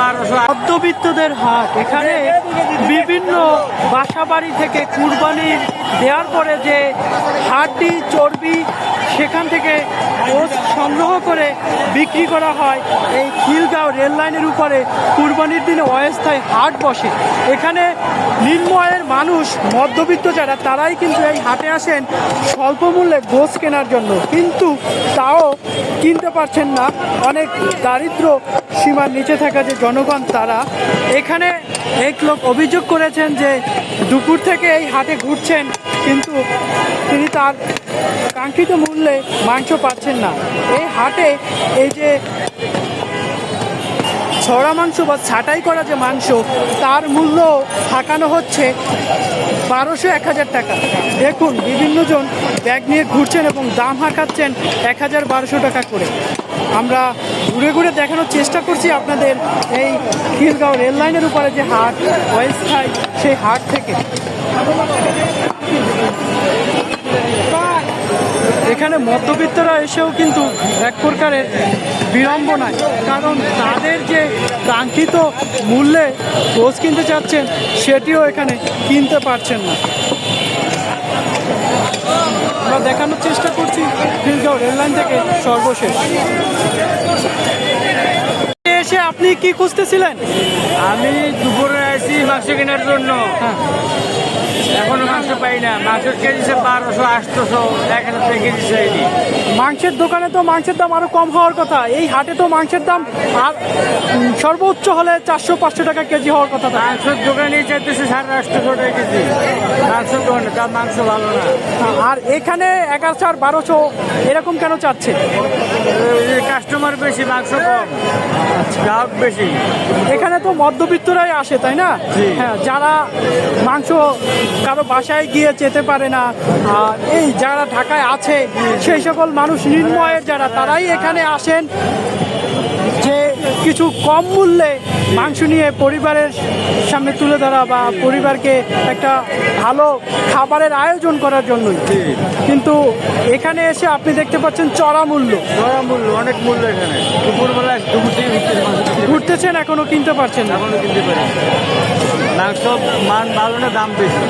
বারোশো। মধ্যবিত্তদের হাট। এখানে বিভিন্ন বাসা বাড়ি থেকে কুরবানি দেওয়ার পরে যে হাড্ডি চর্বি, সেখান থেকে সংগ্রহ করে বিক্রি করা হয়, এই খিলগাঁও রেল লাইনের উপরে কুরবানির দিনে অস্থায়ী হাট বসে। এখানে নিম্ন আয়ের মানুষ, মধ্যবিত্ত যারা, তারাই কিন্তু এই হাটে আসেন স্বল্প মূল্যে গোস কেনার জন্য। কিন্তু তাও কিনতে পারছেন না। অনেক দারিদ্র সীমার নিচে থাকা যে জনগণ তারা, এখানে এক লোক অভিযোগ করেছেন যে দুপুর থেকে এই হাটে ঘুরছেন, কিন্তু তিনি তার কাঙ্ক্ষিত মূল্যে মাংস পাচ্ছেন না। এই হাটে এই যে ছড়া মাংস বা ছাটাই করা যে মাংস, তার মূল্য থাকানো হচ্ছে বারোশো এক হাজার টাকা। দেখুন বিভিন্নজন ব্যাগ নিয়ে ঘুরছেন এবং দাম হাঁকাচ্ছেন এক হাজার বারোশো টাকা করে। আমরা ঘুরে ঘুরে দেখানোর চেষ্টা করছি আপনাদের এই খিলগাঁও রেল লাইনের উপরে যে হাট, অস্থায়ী সেই হাট থেকে। মধ্যবিত্তরা এসেও কিন্তু এক প্রকারের বিড়ম্বনায় কারণ তাদের যে কাঙ্ক্ষিত মূল্যে কোচ কিনতে চাচ্ছেন সেটিও এখানে কিনতে পারছেন না। আমরা দেখানোর চেষ্টা করছি খিলগাঁও রেললাইন থেকে সর্বশেষ। এসে আপনি কি খুঁজতেছিলেন? আমি দুপুরে আসি মাংস কেনার জন্য। হ্যাঁ। এখনও মাংস পাই না। মাংস কেজিছে বারোশো আটশোশো এক হাজার টাকা কেজি চাইনি মাংসের দোকানে তো মাংসের দাম আরও কম হওয়ার কথা। এই হাটে তো মাংসের দাম আর সর্বোচ্চ হলে চারশো পাঁচশো টাকা কেজি হওয়ার কথা। মাংসের দোকানে চাইতেছে সাড়ে আটশোশো টাকা কেজি। মাংসের দোকানে তার মাংস ভালো না। আর এখানে এগারোশো আর বারোশো এরকম কেন চাচ্ছে? কাস্টমার বেশি মাংস কম। গ্রাহক বেশি। এখানে তো মধ্যবিত্তরাই আসে তাই না? হ্যাঁ যারা মাংস কারও বাসায় গিয়ে যেতে পারে না আর এই যারা ঢাকায় আছে সেই সকল মানুষ নির্ময়ের যারা তারাই এখানে আসেন যে কিছু কম মূল্যে মাংস নিয়ে পরিবারের সামনে তুলে ধরা বা পরিবারকে একটা ভালো খাবারের আয়োজন করার জন্যই। কিন্তু এখানে এসে আপনি দেখতে পাচ্ছেন চড়া মূল্য। চড়া মূল্য অনেক মূল্য এখানে। দুপুরবেলায় দুপুর থেকে। ঘুরতেছেন এখনও কিনতে পারছেন এখনও কিনতে পারছেন মাংস মান ভালো না দাম বেশি।